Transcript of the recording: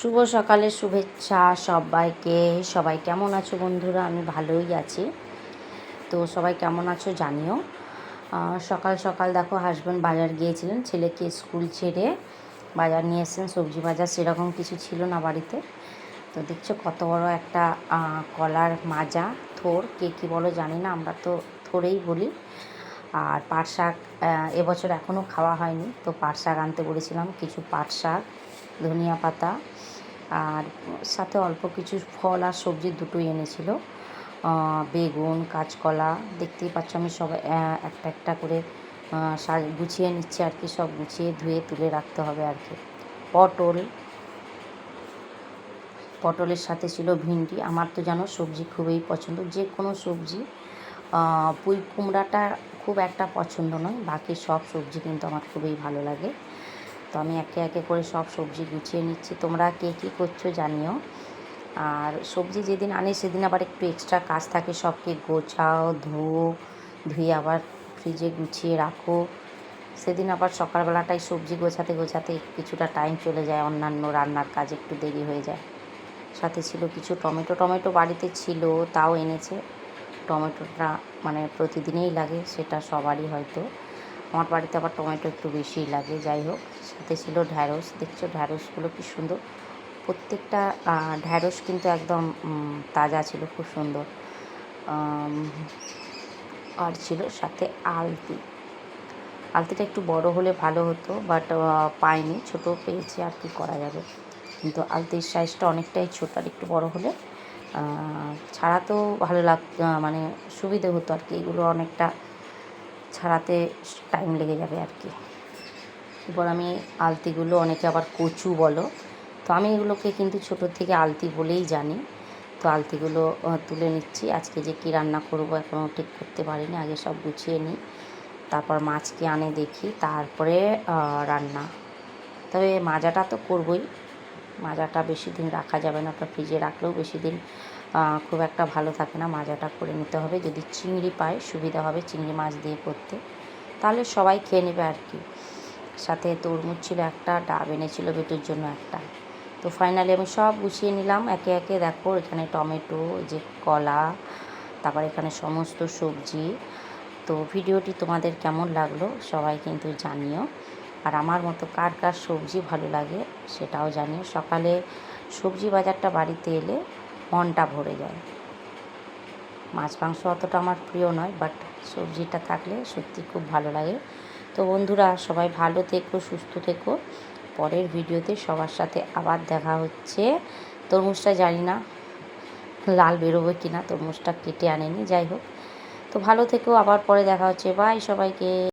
শুভ সকালের শুভেচ্ছা সবাইকে। সবাই কেমন আছো বন্ধুরা? আমি ভালোই আছি। তো সবাই কেমন আছো জানিও। সকাল সকাল দেখো হাজব্যান্ড বাজার গিয়েছিলেন, ছেলেকে স্কুল ছেড়ে বাজার নিয়ে এসেছেন, সবজি বাজার সেরকম কিছু ছিল না বাড়িতে। তো দেখছ কত বড় একটা কলার মাজা, থোর, কে কী বলো জানি না, আমরা তো থোরেই বলি। আর পাট শাক এবছর এখনও খাওয়া হয়নি, তো পাট শাক আনতে বলেছিলাম, কিছু পাট শাক। ধনিয়া পাতা আর সাথে অল্প কিছু ফল আর সবজি দুটোই এনেছিল। বেগুন, কাঁচকলা, দেখতেই পাচ্ছ আমি সব একটা একটা করে গুছিয়ে নিচ্ছি আর কি, সব গুছিয়ে ধুয়ে তুলে রাখতে হবে আর কি। পটল, পটলের সাথে ছিল ভিন্ডি। আমার তো জানো সবজি খুবই পছন্দ। যে কোনো সবজি পুঁই কুমড়াটা খুব একটা পছন্দ নয়। বাকি সব সবজি কিন্তু আমার খুবই ভালো লাগে। তো আমি একে একে করে সব সবজি গুছিয়ে নিচ্ছি। তোমরা কে কী করছ জানিও। আর সবজি যেদিন আনি সেদিন আবার একটু এক্সট্রা কাজ থাকে, সবকে গোছাও, ধুও, ধুয়ে আবার ফ্রিজে গুছিয়ে রাখো। সেদিন আবার সকালবেলাটাই সবজি গোছাতে গোছাতে কিছুটা টাইম চলে যায়, অন্যান্য রান্নার কাজ একটু দেরি হয়ে যায়। সাথে ছিল কিছু টমেটো। টমেটো বাড়িতে ছিল, তাও এনেছে। টমেটোটা মানে প্রতিদিনেই লাগে, সেটা সবারই হয়তো। আমার বাড়িতে আবার টমেটো একটু বেশিই লাগে, যাই হোক। সাথে ছিল ঢ্যাঁড়স, দেখছ ঢ্যাঁড়সগুলো কি সুন্দর? প্রত্যেকটা ঢ্যাঁড়স কিন্তু একদম তাজা ছিল, খুব সুন্দর। আর ছিল সাথে আলতি। আলতিটা একটু বড় হলে ভালো হতো, বাট পাইনি। ছোট পেয়েছি, আর কি করা যাবে? কিন্তু আলতির সাইজটা অনেকটাই ছোট, আর একটু বড় হলে ছাড়া তো ভালো লাগ মানে সুবিধে হতো আর কি। এগুলো অনেকটা ছাড়াতে টাইম লেগে যাবে আর কি এরপর আমি আলতিগুলো, অনেকে আবার কচু বলো। তো আমি এগুলোকে কিন্তু ছোটোর থেকে আলতি বলেই জানি। তো আলতিগুলো তুলে নিচ্ছি। আজকে যে কী রান্না করব এখনও ঠিক করতে পারিনি। আগে সব গুছিয়ে নিই। তারপর মাছকে আনে দেখি। তারপরে রান্না। তবে মাজাটা তো করবই। মাজাটা বেশি দিন রাখা যাবে না ওটা ফ্রিজে রাখলেও বেশি দিন খুব একটা ভালো থাকে না, মাজাটা করে নিতে হবে। যদি চিংড়ি পায়, সুবিধা হবে চিংড়ি মাছ দিয়ে করতে। তাহলে সবাই খেয়ে নেবে আর কি। সাথে তরমুজ ছিল একটা, ডাব এনেছিল বেটুর জন্য একটা। তো ফাইনালি আমি সব গুছিয়ে নিলাম, একে একে দেখো এখানে টমেটো যে কলা, তারপর এখানে সমস্ত সবজি। তো ভিডিওটি তোমাদের কেমন লাগল সবাই কিন্তু জানিও। আর আমার মতো কার কার সবজি ভালো লাগে সেটাও জানি। সকালে সবজি বাজারটা বাড়িতে এলে মনটা ভরে যায়। মাছ, মাংস অতটা আমার প্রিয় নয় বাট সবজিটা থাকলে সত্যি খুব ভালো লাগে। তো বন্ধুরা, সবাই ভালো থেকো, সুস্থ থেকো। পরের ভিডিওতে সবার সাথে আবার দেখা হচ্ছে। তরমুজটা জানি না লাল বেরোবে কি না তরমুজটা কেটে আনেনি, যাই হোক। তো ভালো থেকো, আবার পরে দেখা হচ্ছে। বাই সবাইকে।